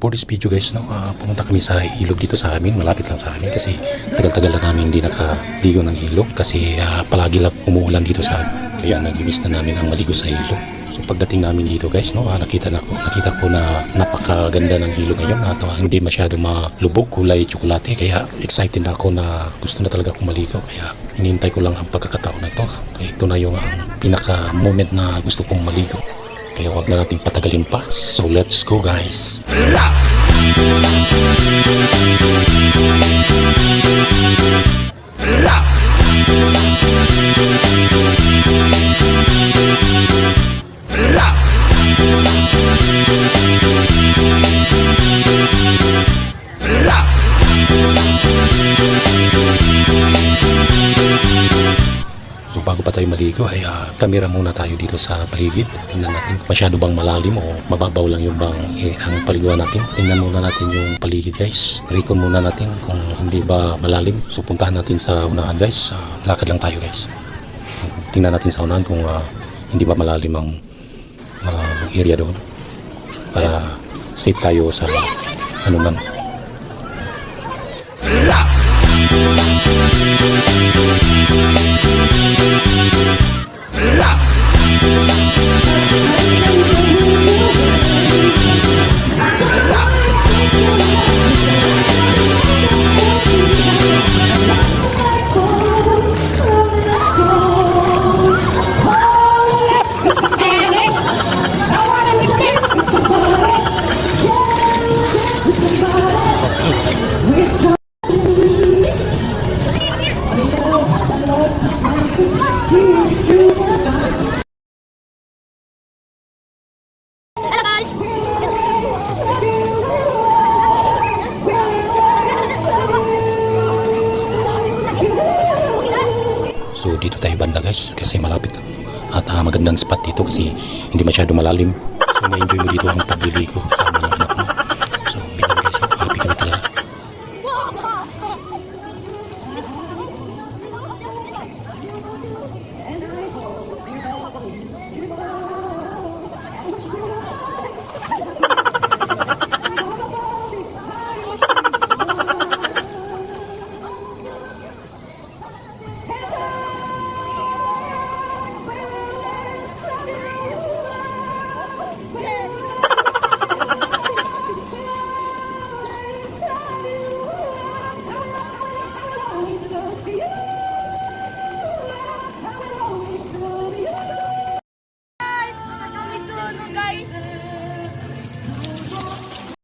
for this video guys, no, ah, pumunta kami sa ilog dito sa amin, malapit lang sa amin kasi tagal-tagal na namin hindi nakaligo ng ilog kasi ah, palagi lang umuulan dito sa amin. Kaya nag-miss na namin ang maligo sa ilog. So pagdating namin dito guys, no, ah, nakita na ko, nakita ko na napakaganda ng ilog ngayon at ah, hindi masyado malubog, kulay tsokolate kaya excited na ako na gusto na talaga akong maligo kaya hinihintay ko lang ang pagkakataon na to. Ito na yung ang pinaka moment na gusto kong maligo. Kaya huwag na natin patagalin pa. So let's go guys. So bago pa tayo maligo ay ah, kamera muna tayo dito sa paligid. Tingnan natin masyado bang malalim o mababaw lang yung bang eh, ang paliguan natin. Tingnan muna natin yung paligid guys. Recon muna natin kung hindi ba malalim. So puntahan natin sa unahan guys. Ah, lakad lang tayo guys. Tingnan natin sa unahan kung ah, hindi ba malalim ang ah, area doon. Para safe tayo sa anuman. Hello guys! So dito tayo banda guys kasi malapit at ah, magandang spot dito kasi hindi masyado malalim. So ma-enjoy mo dito ang pagliligo sa you.